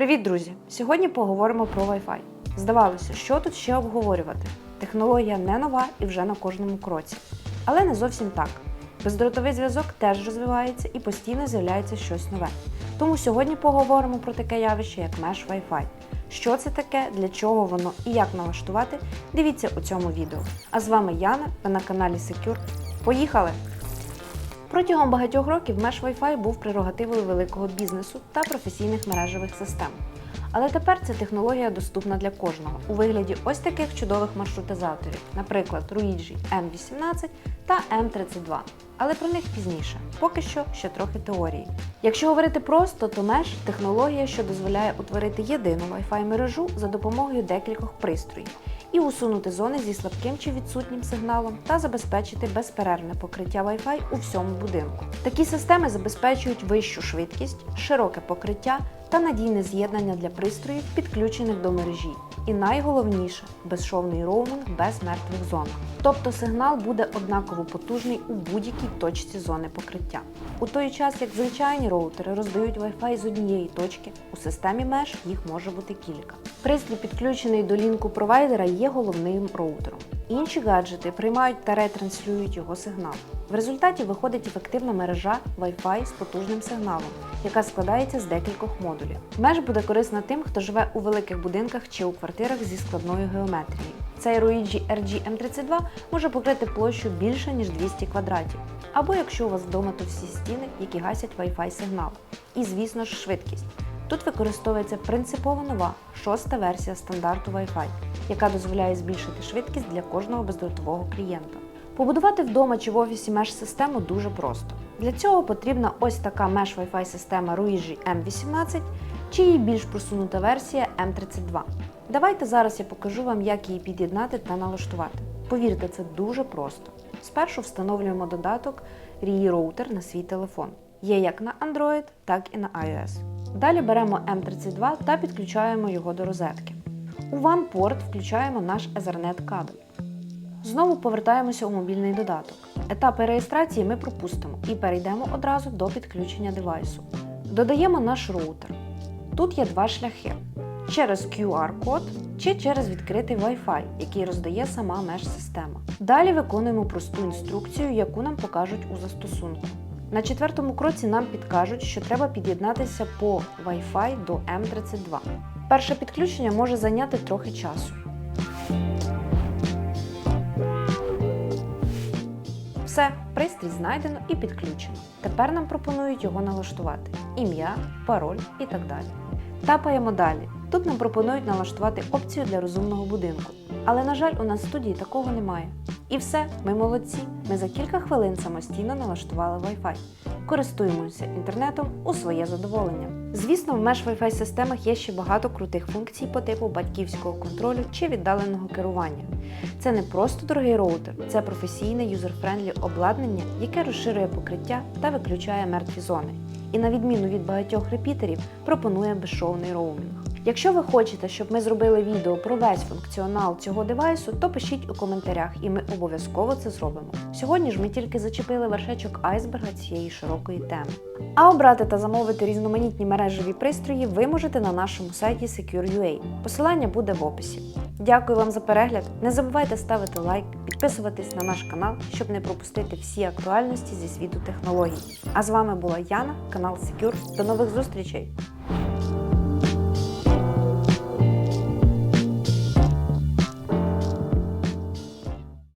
Привіт, друзі! Сьогодні поговоримо про Wi-Fi. Здавалося, що тут ще обговорювати? Технологія не нова і вже на кожному кроці. Але не зовсім так. Бездротовий зв'язок теж розвивається і постійно з'являється щось нове. Тому сьогодні поговоримо про таке явище, як Mesh Wi-Fi. Що це таке, для чого воно і як налаштувати, дивіться у цьому відео. А з вами Яна, ви на каналі Secure. Поїхали! Протягом багатьох років меж Wi-Fi був прерогативою великого бізнесу та професійних мережевих систем. Але тепер ця технологія доступна для кожного у вигляді ось таких чудових маршрутизаторів, наприклад, Ruigi M18 та M32. Але про них пізніше, поки що ще трохи теорії. Якщо говорити просто, то Mesh – технологія, що дозволяє утворити єдину Wi-Fi мережу за допомогою декількох пристроїв і усунути зони зі слабким чи відсутнім сигналом та забезпечити безперервне покриття Wi-Fi у всьому будинку. Такі системи забезпечують вищу швидкість, широке покриття та надійне з'єднання для пристроїв, підключених до мережі. І найголовніше безшовний роуминг без мертвих зон. Тобто сигнал буде однаково потужний у будь-якій точці зони покриття. У той час, як звичайні роутери роздають Wi-Fi з однієї точки, у системі меж їх може бути кілька. Пристрій, підключений до лінку провайдера, є головним роутером. Інші гаджети приймають та ретранслюють його сигнал. В результаті виходить ефективна мережа Wi-Fi з потужним сигналом, яка складається з декількох модулів. Меж буде корисна тим, хто живе у великих будинках чи у квартирах зі складною геометрією. Цей Ruigi RG M32 може покрити площу більше ніж 200 квадратів. Або якщо у вас вдома то всі стіни, які гасять Wi-Fi сигнал. І, звісно ж, швидкість. Тут використовується принципово нова шоста версія стандарту Wi-Fi, яка дозволяє збільшити швидкість для кожного бездротового клієнта. Побудувати вдома чи в офісі mesh систему дуже просто. Для цього потрібна ось така mesh Wi-Fi система Ruigi M18 чи її більш просунута версія M32. Давайте зараз я покажу вам, як її під'єднати та налаштувати. Повірте, це дуже просто. Спершу встановлюємо додаток RI Router на свій телефон. Є як на Android, так і на iOS. Далі беремо M32 та підключаємо його до розетки. У WAN-порт включаємо наш Ethernet кабель. Знову повертаємося у мобільний додаток. Етапи реєстрації ми пропустимо і перейдемо одразу до підключення девайсу. Додаємо наш роутер. Тут є два шляхи: через QR-код чи через відкритий Wi-Fi, який роздає сама меж-система. Далі виконуємо просту інструкцію, яку нам покажуть у застосунку. На четвертому кроці нам підкажуть, що треба під'єднатися по Wi-Fi до M32. Перше підключення може зайняти трохи часу. Все, пристрій знайдено і підключено. Тепер нам пропонують його налаштувати: ім'я, пароль і так далі. Тапаємо далі. Тут нам пропонують налаштувати опцію для розумного будинку. Але, на жаль, у нас в студії такого немає. І все, ми молодці. Ми за кілька хвилин самостійно налаштували Wi-Fi. Користуємося інтернетом у своє задоволення. Звісно, в меж Wi-Fi системах є ще багато крутих функцій по типу батьківського контролю чи віддаленого керування. Це не просто дорогий роутер, це професійне юзер-френдлі обладнання, яке розширює покриття та виключає мертві зони. І на відміну від багатьох репітерів, пропонує безшовний роумінг. Якщо ви хочете, щоб ми зробили відео про весь функціонал цього девайсу, то пишіть у коментарях, і ми обов'язково це зробимо. Сьогодні ж ми тільки зачепили вершечок айсберга цієї широкої теми. А обрати та замовити різноманітні мережеві пристрої ви можете на нашому сайті Secure.ua. Посилання буде в описі. Дякую вам за перегляд. Не забувайте ставити лайк, підписуватись на наш канал, щоб не пропустити всі актуальності зі світу технологій. А з вами була Яна, канал Secure. До нових зустрічей!